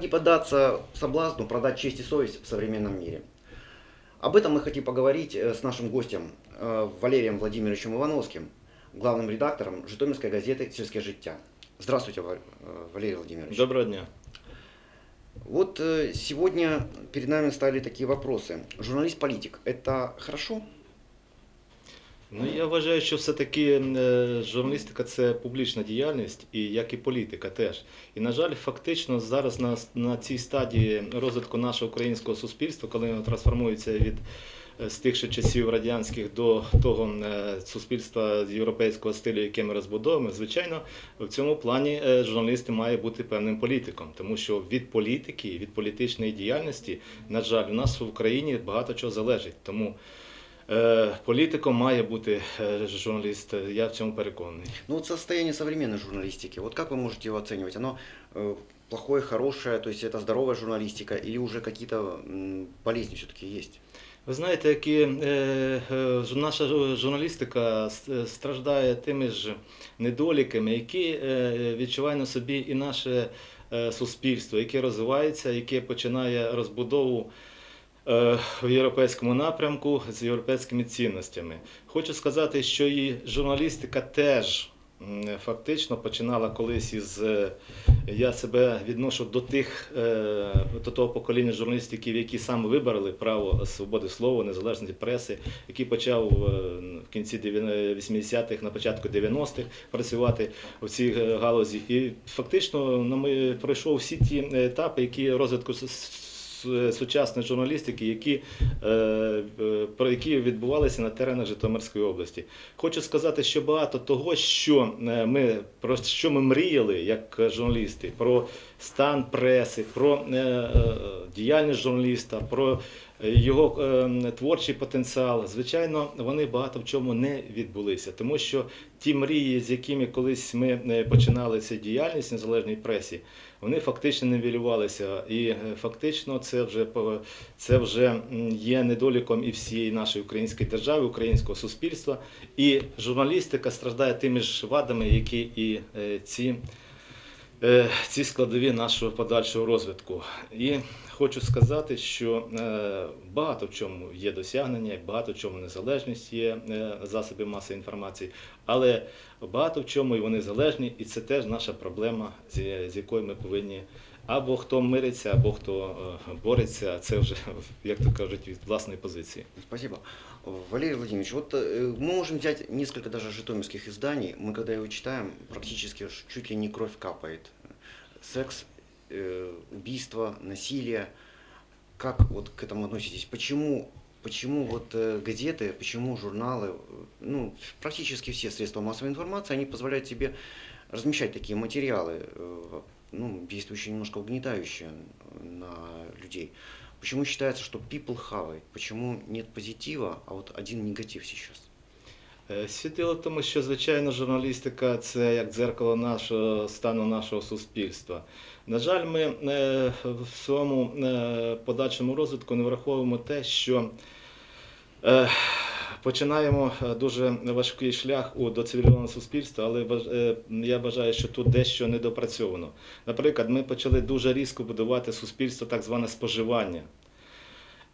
Как не поддаться соблазну продать честь и совесть в современном мире? Об этом мы хотим поговорить э, с нашим гостем э, Валерием Владимировичем Ивановским, главным редактором Житомирской газеты «Сельское життя». Здравствуйте, э, Валерий Владимирович. Доброго дня. Вот сегодня перед нами стали такие вопросы. Журналист-политик – это хорошо? Ну я вважаю, що все-таки е, журналістика це публічна діяльність, і як і політика теж. І на жаль, фактично зараз на, на цій стадії розвитку нашого українського суспільства, коли воно трансформується від з тих ще часів радянських до того е, суспільства з європейського стилю, яке ми розбудовуємо, звичайно, в цьому плані е, журналіст має бути певним політиком, тому що від політики, від політичної діяльності, на жаль, у нас в Україні багато чого залежить. Тому Політиком має бути е, журналіст, е, я в цьому переконаний. Ну вот состояние современной журналистики, вот как вы можете его оценивать? Оно э, плохое, хорошее, то есть это здоровая журналистика или уже какие-то м, болезни все-таки есть? Ви знаєте, які е, е, ж- наша жу- журналістика с- е, страждає тими ж недоліками, які е, відчуває на собі і наше е, суспільство, яке розвивається, яке починає розбудову. е, В європейському напрямку з європейськими цінностями. Хочу сказати, що і журналістика теж фактично починала колись із. е, Я себе відношу до тих е, до того покоління журналістів, які саме вибрали право свободи слова, незалежності преси, який почав в кінці 80-х, на початку 90-х працювати в цій галузі. І фактично на ми пройшов всі ті етапи, які розвитку сучасної журналістики, які, е, е, про які відбувалися на теренах Житомирської області. Хочу сказати, що багато того, що е, ми про що ми мріяли як журналісти, про стан преси, про е, е, діяльність журналіста, про його е, творчий потенціал. Звичайно, вони багато в чому не відбулися, тому що ті мрії, з якими колись ми е, починали цю діяльність в незалежній пресі, вони фактично невілювалися, І е, фактично це вже це вже є недоліком і всієї нашої української держави, українського суспільства. І журналістика страждає тими ж вадами, які і е, ці. Е, Ці складові нашого подальшого розвитку. І хочу сказати, що е, багато в чому є досягнення, багато в чому незалежність є е, засобів масової інформації, але багато в чому і вони залежні, і це теж наша проблема, з, якою ми повинні або хто мириться, або хто бореться. Це вже, як то кажуть, від власної позиції. Спасибо. Валерий Владимирович, вот э, мы можем взять несколько даже житомирских изданий. Мы когда его читаем, практически чуть ли не кровь капает. Секс, э, убийство, насилие. Как вот к этому относитесь? Почему, почему вот э, газеты, почему журналы, ну, практически все средства массовой информации, они позволяют себе размещать такие материалы, ну, действующие немножко угнетающие на людей. Почему считается, что people хавает? Почему нет позитива, а вот один негатив сейчас? Е, Світило тому, що звичайно журналістика це як дзеркало нашого стану нашого суспільства. На жаль, ми е, в своєму е, подальшому розвитку не враховуємо те, що починаємо е, дуже важкий шлях у до цивілізованого суспільства, але е, я вважаю, що тут дещо недопрацьовано. Наприклад, ми почали дуже різко будувати суспільство так зване споживання.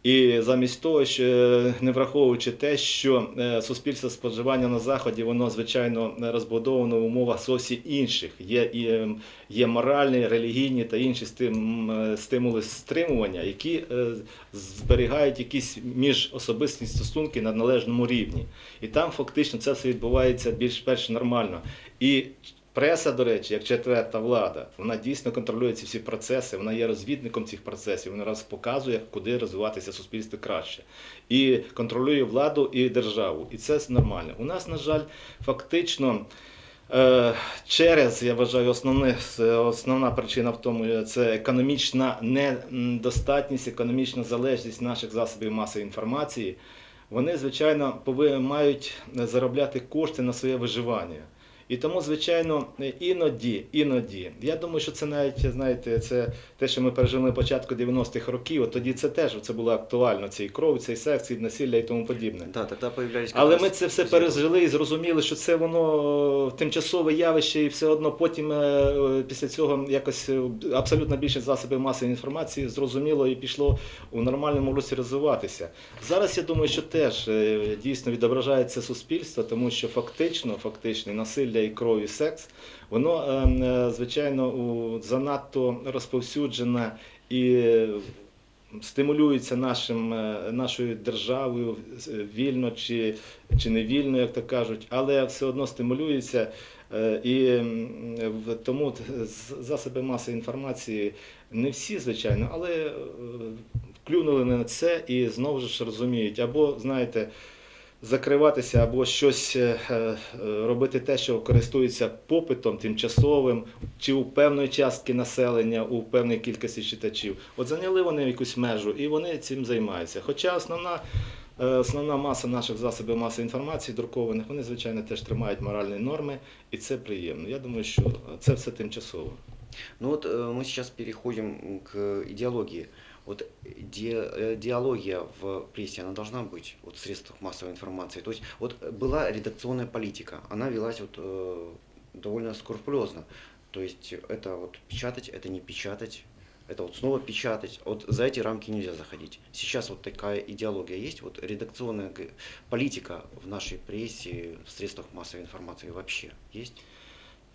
І замість того, що е, не враховуючи те, що е, суспільство споживання на заході, воно звичайно розбудовано в умовах зовсім інших. Є і е, є моральні, релігійні та інші стимули стримування, які зберігають якісь міжособисті стосунки на належному рівні. І там фактично це все відбувається більш-менш нормально. І Преса, до речі, як четверта влада, вона дійсно контролює ці всі процеси, вона є розвідником цих процесів, вона раз показує, куди розвиватися суспільству краще. І контролює владу і державу. І це нормально. У нас, на жаль, фактично. е, Через, я вважаю, основне, основна причина в тому це економічна недостатність, економічна залежність наших засобів масової інформації. Вони, звичайно, повинні мають заробляти кошти на своє виживання. І тому, звичайно, іноді, іноді. Я думаю, що це навіть, знаєте, це те, що ми пережили на початку 90-х років, от тоді це теж це було актуально, цей кров, цей секс, ці насилля і тому подібне. Да, тогда появлялись... Але ми це все пережили і зрозуміли, що це воно тимчасове явище, і все одно потім е, е, після цього якось е, абсолютно більше засобів масової інформації зрозуміло і пішло у нормальному русі розвиватися. Зараз я думаю, що теж дійсно відображається суспільство, тому що фактично, фактично і насилля і кров, і секс, воно е, е, звичайно занадто розповсюджене і. Стимулюється нашим, е, нашою державою вільно чи, чи не вільно, як то кажуть, але все одно стимулюється. І тому засоби масової інформації не всі, звичайно, але клюнули на це і знову ж розуміють, або, знаєте, закриватися, або щось е, е, робити те, що користується попитом тимчасовим, чи у певної частки населення, у певної кількості читачів. От зайняли вони якусь межу і вони цим займаються. Хоча основна. е, Основна маса наших засобів масової інформації друкованих, вони, звичайно, теж тримають моральні норми, і це приємно. Я думаю, що це все тимчасово. Ну вот э, мы сейчас переходим к идеологии. Вот ди- э, диалогия в прессе, она должна быть вот, в средствах массовой информации. То есть вот была редакционная политика, она велась вот, э, довольно скрупулезно. То есть это вот печатать, это не печатать, это вот снова печатать. Вот за эти рамки нельзя заходить. Сейчас вот такая идеология есть, вот редакционная политика в нашей прессе, в средствах массовой информации вообще есть?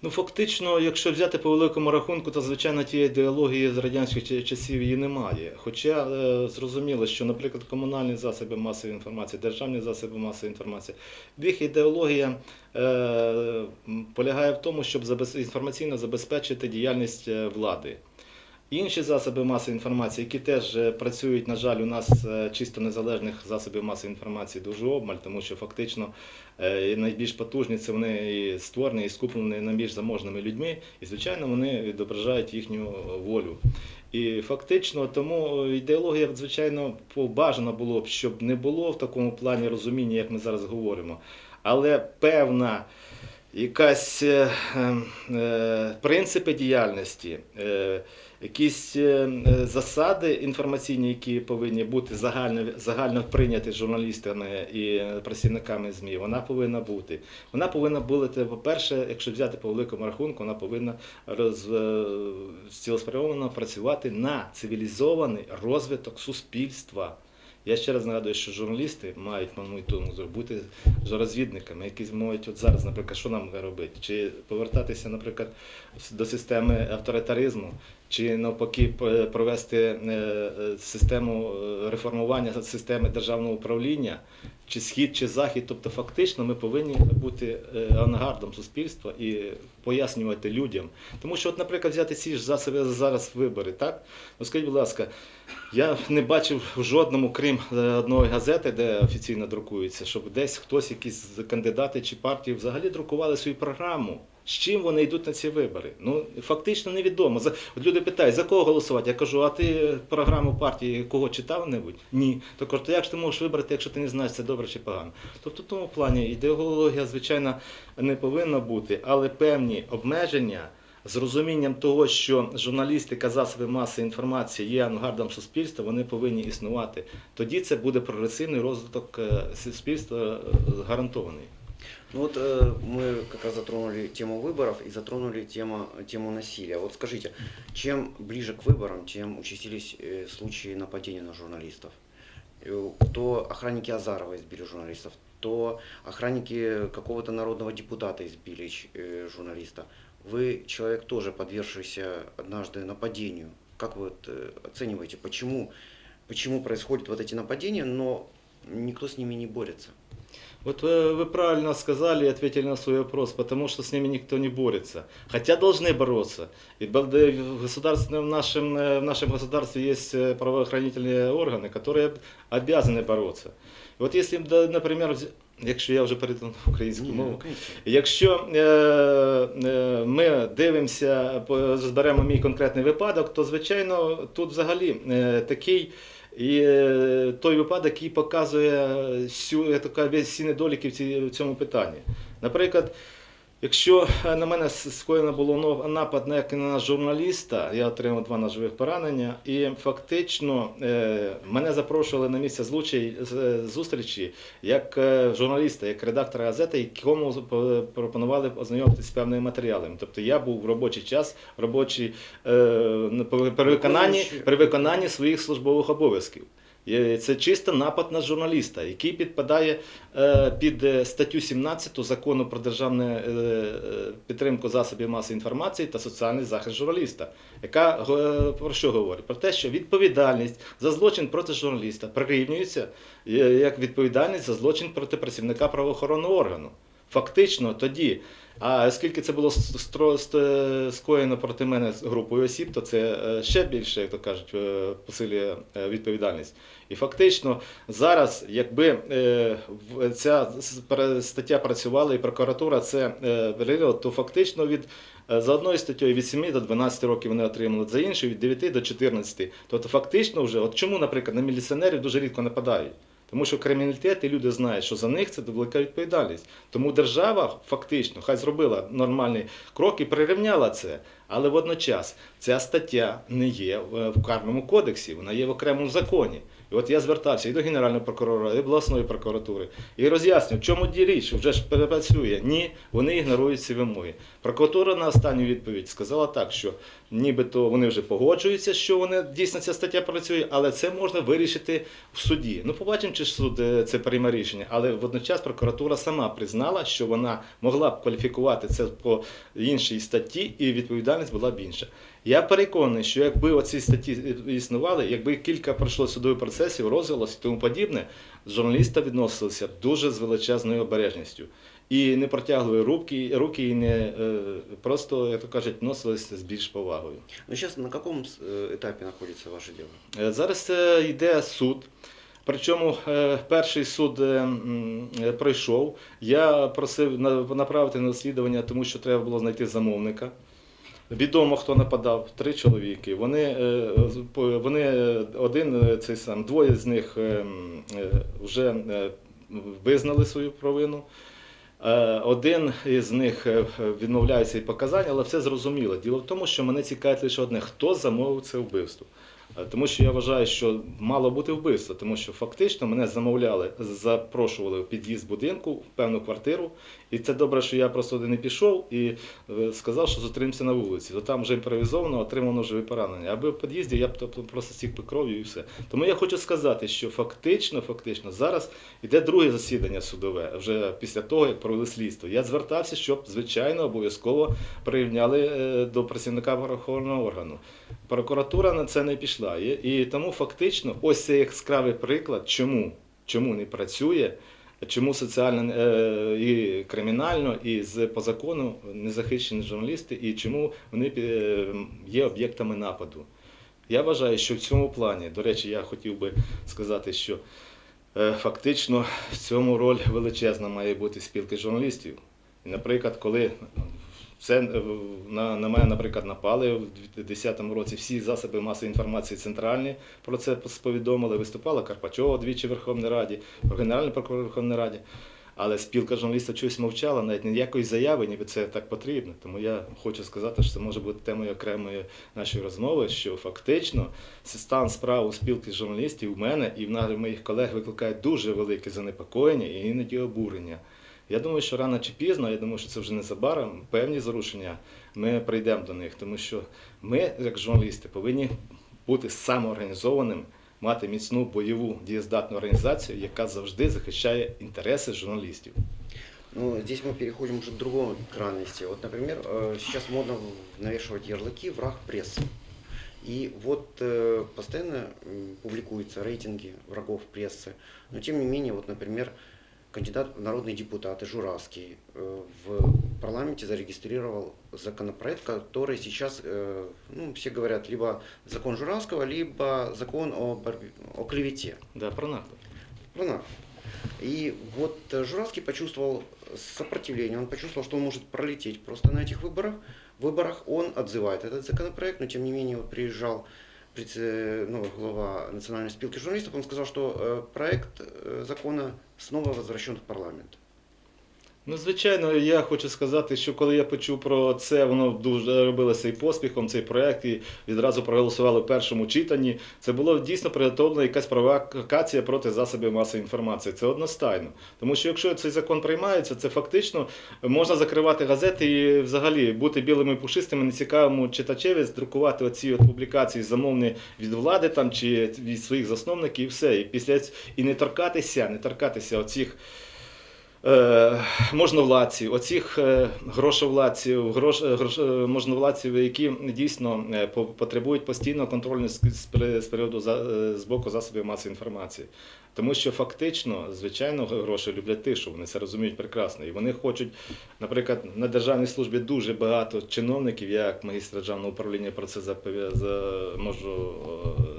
Ну, фактично, якщо взяти по великому рахунку, то звичайно тієї ідеології з радянських часів її немає. Хоча е, зрозуміло, що, наприклад, комунальні засоби масової інформації, державні засоби масової інформації, їх ідеологія е, полягає в тому, щоб інформаційно забезпечити діяльність е, влади. Інші засоби масової інформації, які теж е, працюють, на жаль, у нас е, чисто незалежних засобів масової інформації дуже обмаль, тому що фактично е, найбільш потужні це вони і створені і скуплені найбільш заможними людьми, і звичайно вони відображають їхню волю. І фактично тому ідеологія, звичайно, бажано було б, щоб не було в такому плані розуміння, як ми зараз говоримо, але певна якась е, е, принципи діяльності, е, якісь е, е, засади інформаційні, які повинні бути загально, загально прийняті журналістами і працівниками ЗМІ, вона повинна бути. Вона повинна бути, по-перше, якщо взяти по великому рахунку, вона повинна роз, е, цілеспрямовано працювати на цивілізований розвиток суспільства. Я ще раз нагадую, що журналісти мають, думку, бути розвідниками, які можуть от зараз, наприклад, що нам робити? Чи повертатися, наприклад, до системи авторитаризму, чи навпаки провести е, систему е, реформування системи державного управління, чи схід, чи захід. Тобто, фактично, ми повинні бути е, авангардом суспільства і пояснювати людям. Тому що, от, наприклад, взяти ці ж засоби зараз вибори, так? Ну скажіть, будь ласка, я не бачив в жодному, крім е, одної газети, де офіційно друкується, щоб десь хтось, якісь кандидати чи партії взагалі друкували свою програму. З чим вони йдуть на ці вибори? Ну фактично невідомо. От люди питають, за кого голосувати? Я кажу, а ти програму партії кого читав небудь? Ні. Кажу, то як ж ти можеш вибрати, якщо ти не знаєш, це добре чи погано? Тобто в тому плані ідеологія, звичайно, не повинна бути, але певні обмеження з розумінням того, що журналістика, засоби маси інформації є авангардом суспільства, вони повинні існувати. Тоді це буде прогресивний розвиток е, суспільства е, гарантований. Ну вот э, мы как раз затронули тему выборов и затронули тему, тему насилия. Вот скажите, чем ближе к выборам, тем участились э, случаи нападения на журналистов? Э, То охранники Азарова избили журналистов, то охранники какого-то народного депутата избили э, журналиста. Вы человек тоже подвергшийся однажды нападению. Как вы э, оцениваете, почему, почему происходят вот эти нападения, но никто с ними не борется? Вот вы, вы правильно сказали и ответили на свой вопрос, потому что с ними никто не борется. Хотя должны бороться. И бо- да, в, государственном, в, нашем, э, в нашем государстве есть э, правоохранительные органы, которые обязаны бороться. И вот если, да, например, вз- якщо я вже перейду на українську Ні, мову, ну, конечно. Якщо е, е, ми дивимося, по- зберемо мій конкретний випадок, то звичайно тут взагалі е, такий і е, той випадок, який показує всю така, весь всі недоліки в цьому питанні. Наприклад, Якщо е, на мене скоєно було напад на як на журналіста, я отримав два ножових поранення, і фактично е, мене запрошували на місце злучей з- зустрічі як е, журналіста, як редактора газети, якому пропонували ознайомитися з певними матеріалами. Тобто я був в робочий час, е, при виконанні, при виконанні своїх службових обов'язків. Це чисто напад на журналіста, який підпадає е, під е, статтю 17 закону про державну е, підтримку засобів масової інформації та соціальний захист журналіста, яка про що говорить? Про те, що відповідальність за злочин проти журналіста прирівнюється як відповідальність за злочин проти працівника правоохоронного органу. Фактично тоді, а оскільки це було скоєно проти мене з групою осіб, то це е, ще більше, як то кажуть, е, посилює е, відповідальність. І фактично зараз, якби ця стаття працювала і прокуратура це перевірила, то фактично від за одною статтею від 7 до 12 років вони отримали, за іншою від 9 до 14. Тобто фактично вже, от чому, наприклад, на міліціонерів дуже рідко нападають? Тому що криміналітет і люди знають, що за них це велика відповідальність. Тому держава фактично хай зробила нормальний крок і прирівняла це. Але водночас ця стаття не є в в карному кодексі, вона є в окремому законі. І от я звертався і до Генерального прокурора, і до обласної прокуратури, і роз'яснюю, в чому ді річ, вже ж перепрацює. Ні, вони ігнорують ці вимоги. Прокуратура на останню відповідь сказала так, що нібито вони вже погоджуються, що вони дійсно ця стаття працює, але це можна вирішити в суді. Ну, побачимо, чи суд е, це прийме рішення. Але водночас прокуратура сама признала, що вона могла б кваліфікувати це по іншій статті, і відповідальність була б інша. Я переконаний, що якби оці статті існували, якби кілька пройшло судових процесів, розголос і тому подібне, журналіста відносилися дуже з величезною обережністю. І не протягли руки, руки і не е, просто, як то кажуть, відносилися з більш повагою. Но сейчас на каком э, этапе находится ваше дело? Е, Зараз е, йде суд. Причому е, перший суд е, е, пройшов. Я просив на- направити на розслідування, тому що треба було знайти замовника. Відомо, хто нападав, три чоловіки. Вони, е, вони е, один е, цей сам, двоє з них вже визнали свою провину. Один із них відмовляється від показань, але все зрозуміло. Діло в тому, що мене цікавить лише одне: хто замовив це вбивство. Тому що я вважаю, що мало бути вбивство, тому що фактично мене замовляли, запрошували в під'їзд будинку в певну квартиру. І це добре, що я просто не пішов і е, сказав, що зустрінемося на вулиці. То там вже імпровізовано отримав ножові поранення. Аби в під'їзді я б тобто, просто стік би кров'ю і все. Тому я хочу сказати, що фактично, фактично зараз іде друге засідання судове, вже після того, як провели слідство. Я звертався, щоб, звичайно, обов'язково прирівняли е, до працівника правоохоронного органу. Прокуратура на це не пішла. І, тому фактично ось це яскравий приклад, чому, чому не працює. Чому соціально е, і кримінально, і з по закону не захищені журналісти, і чому вони е, є об'єктами нападу? Я вважаю, що в цьому плані, до речі, я хотів би сказати, що е, фактично в цьому роль величезна має бути спілки журналістів. Наприклад, коли це е, на, на мене, наприклад, напали в 2010 році всі засоби масової інформації центральні про це повідомили. Виступала Карпачова двічі в Верховній Раді, Генеральний прокурор Верховної Раді. Але спілка журналістів чогось мовчала, навіть ніякої заяви, ніби це так потрібно. Тому я хочу сказати, що це може бути темою окремої нашої розмови, що фактично стан справ у спілки журналістів у мене і в моїх колег викликає дуже велике занепокоєння і іноді обурення. Я думаю, що рано чи пізно, я думаю, що це вже незабаром, певні зарушення, ми прийдемо до них, тому що ми, як журналісти, повинні бути самоорганізованими, мати міцну бойову дієздатну організацію, яка завжди захищає інтереси журналістів. Ну, здесь мы переходим уже к другой крайности. Вот, например, э, сейчас модно навешивать ярлыки «враг прессы». И вот э, постоянно м, публикуются рейтинги врагов прессы. Но тем не менее, вот, например, кандидат в народные депутаты Журавский э, в парламенте зарегистрировал законопроект, который сейчас, э, ну, все говорят, либо закон Журавского, либо закон о, борьбе, о клевете. Да, про НАТО. Страна. И вот э, Журавский почувствовал сопротивление, он почувствовал, что он может пролететь просто на этих выборах. В выборах он отзывает этот законопроект, но тем не менее вот приезжал ну, глава Национальной спилки журналистов, он сказал, что э, проект э, закона снова возвращен в парламент. Ну, звичайно, я хочу сказати, що коли я почув про це, воно дуже робилося і поспіхом, цей проект, і відразу проголосували в першому читанні. Це було дійсно приготовлена якась провокація проти засобів масової інформації. Це одностайно. Тому що якщо цей закон приймається, це фактично можна закривати газети і взагалі бути білими пушистими, нецікавому читачеві, друкувати оці от публікації замовні від влади там чи від своїх засновників, і все. І після і не торкатися, не торкатися оцих можновладців, оцих е, грошовладців, грош, е, грош, е, можновладців, які дійсно е, по- потребують постійного контролю з, з, приводу е, з боку засобів масової інформації. Тому що фактично, звичайно, гроші люблять тишу, вони це розуміють прекрасно. І вони хочуть, наприклад, на державній службі дуже багато чиновників, я як магістр державного управління про це можу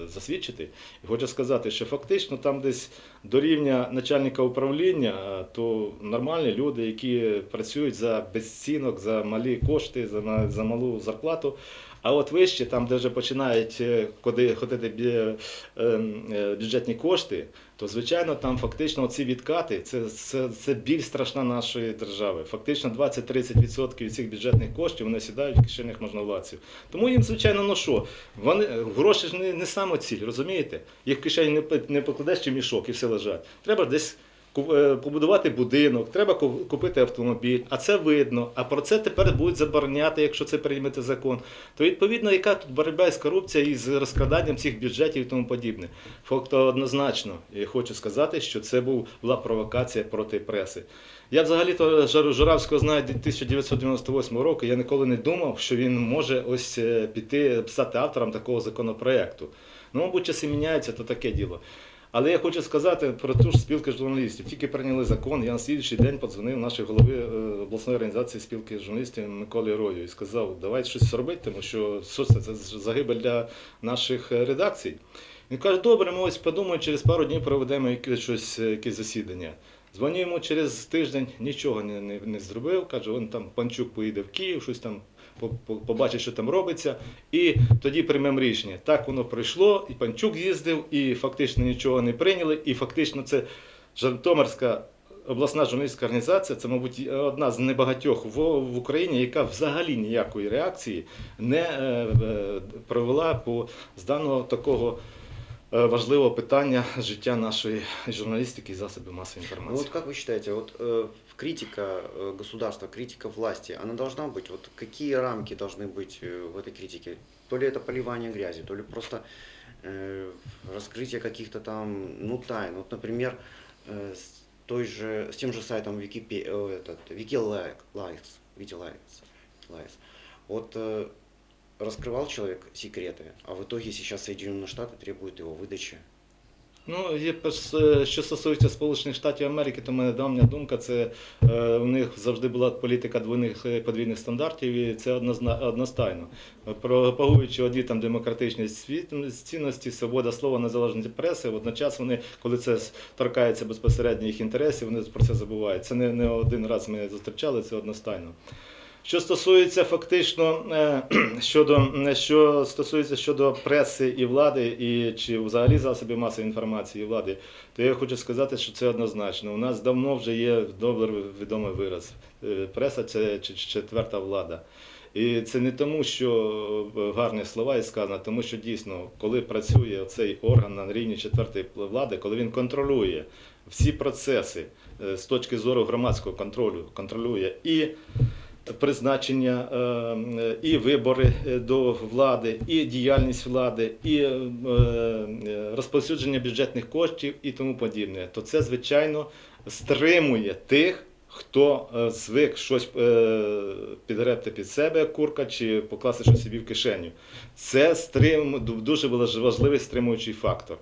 е, засвідчити. І хочу сказати, що фактично там десь до рівня начальника управління, е, то нормальні люди, які працюють за безцінок, за малі кошти, за, за малу зарплату. А от вище, там, де вже починають е, куди ходити бі- ем, е, бюджетні кошти, то звичайно там фактично ці відкати це, це, це біль страшна нашої держави. Фактично 20-30% від цих бюджетних коштів вони сідають в кишенях можновладців. Тому їм, звичайно, ну що, вони гроші ж не, не самоціль, розумієте? Їх в кишені не, не покладеш чи мішок і все лежать. Треба десь е, побудувати будинок, треба купити автомобіль, а це видно. А про це тепер будуть забороняти, якщо це приймете закон. То відповідно, яка тут боротьба з корупцією і з розкраданням цих бюджетів і тому подібне. Факт однозначно, я хочу сказати, що це була провокація проти преси. Я взагалі-то Жар- Журавського знаю 1998 року. Я ніколи не думав, що він може ось е, піти писати автором такого законопроекту. Ну, мабуть, часи міняються, то таке діло. Але я хочу сказати про ту ж спілку журналістів. Тільки прийняли закон. Я на слідчий день подзвонив нашій голові е, обласної організації спілки журналістів Миколі Рою і сказав, давай щось робити, тому що це, загибель для наших е, редакцій. Він каже, добре, ми ось подумаємо, через пару днів проведемо якесь, щось, е, якесь засідання. Дзвоню йому через тиждень, нічого не, не, не зробив. Каже, он там Панчук поїде в Київ, щось там побачить, що там робиться, і тоді приймемо рішення. Так воно пройшло, і Панчук їздив, і фактично нічого не прийняли, і фактично це Житомирська обласна журналістська організація, це, мабуть, одна з небагатьох в, Україні, яка взагалі ніякої реакції не е, е, провела по з даного такого е, важливого питання життя нашої журналістики і засобів масової Ну інформації. вот как вы считаете, вот э, критика э, государства, критика власти, она должна быть? Вот какие рамки должны быть э, в этой критике? То ли это поливание грязи, то ли просто э, раскрытие каких-то там, ну, тайн. Вот, например, э, с той же, с тем же сайтом Википе, э, этот, Wikileaks, Wikileaks, Wikileaks. Вот э, раскрывал человек секреты, а в итоге сейчас Соединенные Штаты требуют его выдачи. Ну, є е, що стосується Сполучених Штатів Америки, то мене давня думка, це е, у них завжди була політика двойних е, подвійних стандартів, і це одностайно. Пропагуючи одні там демократичні цінності, свобода слова, незалежність преси, водночас вони, коли це торкається безпосередньо їх інтересів, вони про це забувають. Це не, не один раз ми зустрічали, це одностайно. Що стосується фактично е, щодо е, що стосується щодо преси і влади, і чи взагалі засобів масової інформації і влади, то я хочу сказати, що це однозначно. У нас давно вже є добре відомий вираз. Е, Преса це четверта влада. І це не тому, що гарні слова і сказано, тому що дійсно, коли працює цей орган на рівні четвертої влади, коли він контролює всі процеси з точки зору громадського контролю, контролює і призначення е, і вибори е, до влади, і діяльність влади, і е, розповсюдження бюджетних коштів і тому подібне, то це звичайно стримує тих. Хто звик щось підгребти під себе, курка, чи покласти щось собі в кишеню. Це стрим, дуже важ- важливий стримуючий фактор.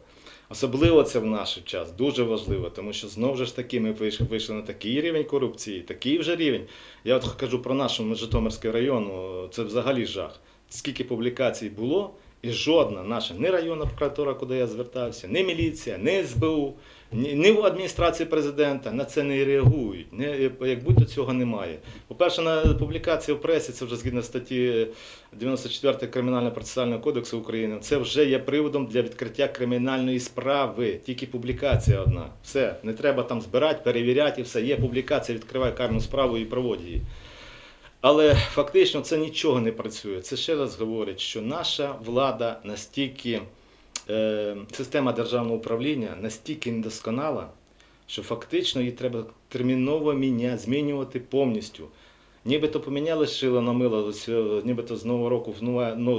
Особливо це в наш час, дуже важливо, тому що знову ж таки ми вийшли, на такий рівень корупції, такий вже рівень. Я от кажу про нашу Житомирський район, це взагалі жах. Скільки публікацій було, І жодна наша, ні районна прокуратура, куди я звертався, ні міліція, ні СБУ, ні, в адміністрації президента на це не реагують. Не, як будь-то цього немає. По-перше, на публікації в пресі, це вже згідно статті 94 Кримінального процесуального кодексу України, це вже є приводом для відкриття кримінальної справи. Тільки публікація одна. Все, не треба там збирати, перевіряти, і все. Є публікація, відкривай карну справу і проводь її. Але фактично це нічого не працює. Це ще раз говорить, що наша влада настільки, е, система державного управління настільки недосконала, що фактично її треба терміново міняти, змінювати повністю. Нібито поміняли шило на мило, нібито з нового року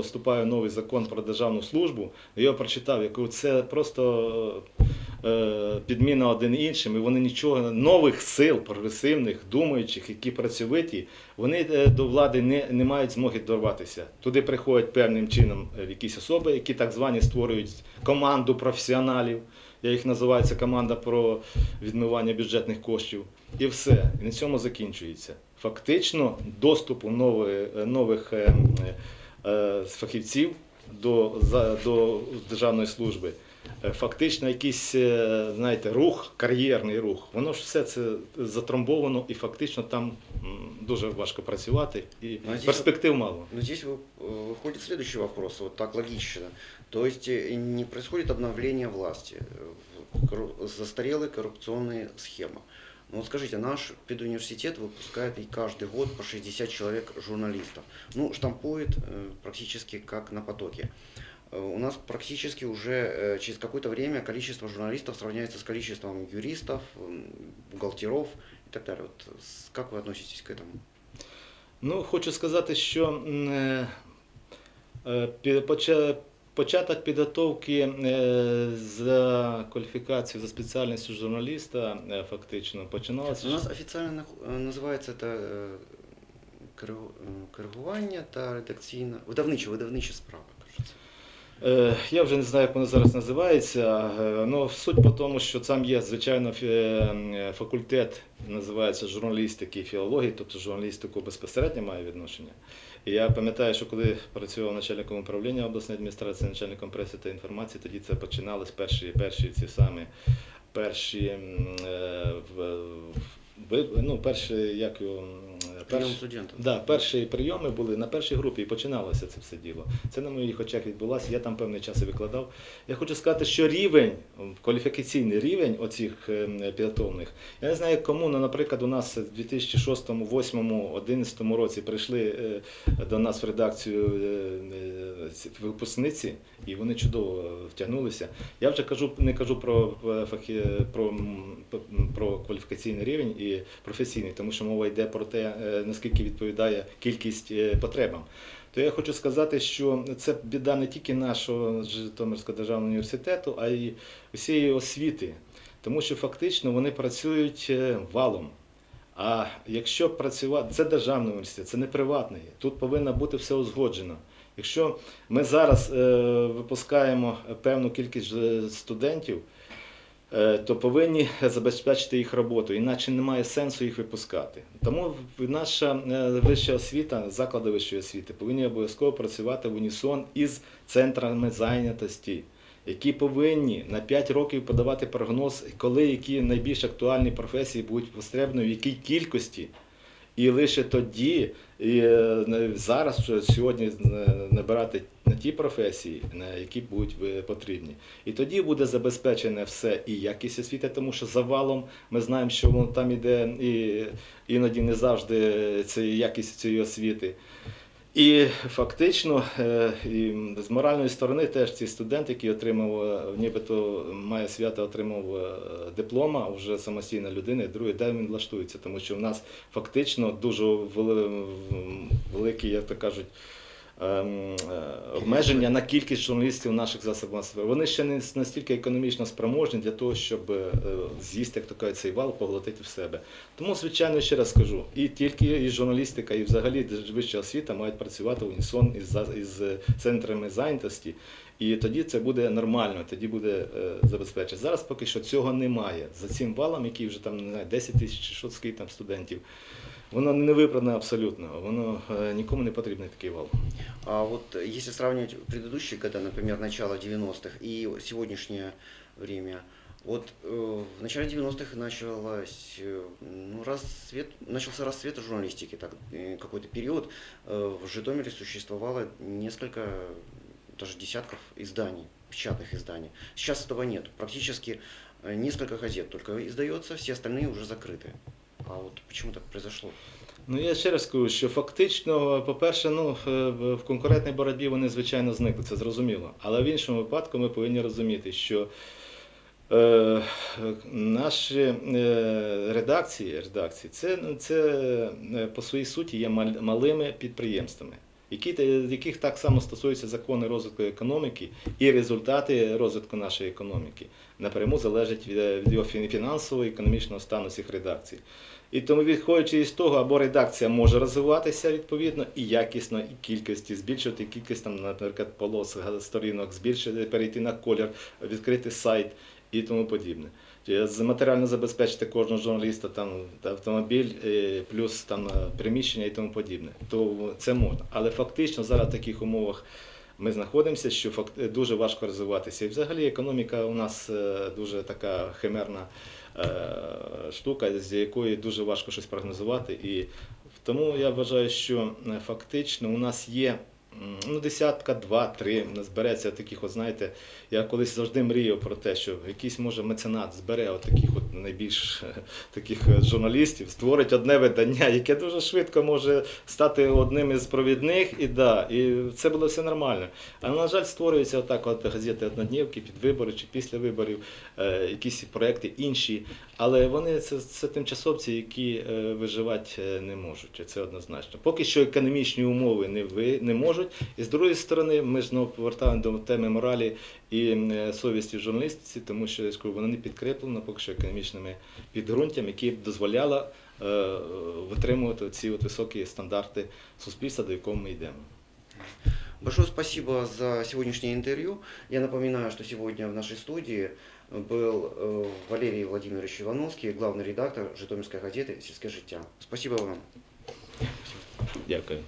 вступає новий закон про державну службу. Я його прочитав, як це просто підміна один іншим, і вони нічого нових сил, прогресивних, думаючих, які працьовиті, вони е, до влади не, не мають змоги дорватися. Туди приходять певним чином е, якісь особи, які так звані створюють команду професіоналів. Я їх називаю це команда про відмивання бюджетних коштів. І все. І на цьому закінчується. Фактично, доступу нових, нових е, е, фахівців до, за, до державної служби. е, Фактично, якийсь, е, знаєте, рух, кар'єрний рух, воно ж все це затромбовано і фактично там м, дуже важко працювати і Ну, а здесь перспектив мало. Но здесь вы- э, выходит следующий вопрос, вот так логично. То есть э, не происходит обновление власти, э, в- корру- застарелые коррупционные схемы. Ну вот скажите, наш педуниверситет выпускает и каждый год по 60 человек журналистов. Ну, штампует э, практически как на потоке. Э, У нас практически уже э, через какое-то время количество журналистов сравняется с количеством юристов, м, бухгалтеров и так далее. Вот с- как вы относитесь к этому? Ну, хочу сказати, що м, е, е, пі- поча- початок підготовки е, за кваліфікацією за спеціальністю журналіста е, фактично починалося. У нас офіційно нах- е, називається це е, коригу- е, коригування та редакційна видавнича, видавнича справа. Е, Я вже не знаю, як воно зараз називається. е, Ну, суть по тому, що там є, звичайно, е, факультет, називається журналістики і філології, тобто журналістику безпосередньо має відношення. І я пам'ятаю, що коли працював начальником управління обласної адміністрації, начальником преси та інформації, тоді це починалися перші, перші ці самі перші, в- ну, перші, як його, м, Прийом перші- студентів. Да, перші прийоми були на першій групі і починалося це все діло. Це на моїх очах відбулося, я там певний час і викладав. Я хочу сказати, що рівень, кваліфікаційний рівень оцих ем, підготовлених, я не знаю, кому, але, наприклад, у нас в 2006, 2008, 2011 році прийшли е, до нас в редакцію е, е, ці випускниці, і вони чудово втягнулися. Я вже кажу, не кажу про, про, про кваліфікаційний рівень і професійний, тому що мова йде про те, наскільки відповідає кількість е, потребам. То я хочу сказати, що це біда не тільки нашого Житомирського державного університету, а й усієї освіти, тому що фактично вони працюють е, валом. А якщо працювати, це державний університет, це не приватний. Тут повинно бути все узгоджено. Якщо ми зараз е, випускаємо певну кількість студентів, то повинні забезпечити їх роботу, іначе немає сенсу їх випускати. Тому наша е, вища освіта, заклади вищої освіти повинні обов'язково працювати в унісон із центрами зайнятості, які повинні на 5 років подавати прогноз, коли які найбільш актуальні професії будуть востребовані, в якій кількості. І лише тоді, і е, зараз сьогодні е, набирати на ті професії, на які будуть потрібні. І тоді буде забезпечене все і якість освіти, тому що завалом ми знаємо, що воно там іде і іноді не завжди це якість цієї освіти. І фактично, е, і з моральної сторони теж ці студенти, які отримав, е, нібито має свято отримав е, диплома, вже самостійна людина, і друге, де він влаштується, тому що в нас фактично дуже вели- великі, як то кажуть, обмеження на кількість журналістів наших засобах масової. Вони ще не настільки економічно спроможні для того, щоб е, з'їсти, як то кажуть, цей вал, поглотити в себе. Тому, звичайно, ще раз скажу, і тільки і журналістика, і взагалі вища освіта мають працювати в унісон із, із е, центрами зайнятості. І тоді це буде нормально, тоді буде е, забезпечено. Зараз поки що цього немає. За цим валом, який вже там не знаю, 10 тисяч що скільки там студентів. Воно не виправдане абсолютно. Воно нікому не потрібний такий вал. А вот если сравнивать предыдущие года, например, начало 90-х и сегодняшнее время, вот э, в начале 90-х началось, э, ну, расцвет, начался расцвет журналистики, так, э, какой-то период. Э, в Житомире существовало несколько, даже десятков изданий, печатных изданий. Сейчас этого нет. Практически несколько газет только издается, все остальные уже закрыты. А вот почему так произошло? Ну я ще раз кажу, що фактично, по-перше, ну е, в конкурентній боротьбі вони звичайно зникли, це зрозуміло. Але в іншому випадку ми повинні розуміти, що е, наші е, редакції, редакції це, це е, по своїй суті є малими підприємствами. Які, яких так само стосуються закони розвитку економіки і результати розвитку нашої економіки напряму залежать від, від фінансового і економічного стану цих редакцій. І тому, відходячи із того, або редакція може розвиватися відповідно і якісно, і кількості, збільшувати кількість там, наприклад, полос, сторінок, збільшити, перейти на колір, відкрити сайт і тому подібне. З- Матеріально забезпечити кожного журналіста там автомобіль, е, плюс там е, приміщення і тому подібне. То це можна. Але фактично зараз в таких умовах ми знаходимося, що е, дуже важко розвиватися. І взагалі економіка у нас е, дуже така химерна е, штука, з якої дуже важко щось прогнозувати. І тому я вважаю, що е, фактично у нас є. Ну, десятка, два, три не збереться таких, от знаєте, я колись завжди мріяв про те, що якийсь може меценат збере от таких от найбільш е, таких е, журналістів, створить одне видання, яке дуже швидко може стати одним із провідних, і да, і це було все нормально. Але, на жаль, створюються отак от газети одноднівки під вибори чи після виборів, е, якісь проекти інші. Але вони це, це тимчасовці, які виживати не можуть. Це однозначно. Поки що економічні умови не, ви, не можуть. І з другої сторони, ми знову повертаємо до теми моралі і совісті в журналістиці, тому що я скажу, вона не підкреплена поки що економічними підґрунтями, які б дозволяли е, витримувати ці от високі стандарти суспільства, до якого ми йдемо. Большое спасибо за сегодняшнее интервью. Я напоминаю, что сегодня в нашей студии был э, Валерий Владимирович Ивановский, главный редактор Житомирской газеты «Сельское життя». Спасибо вам. Дякую.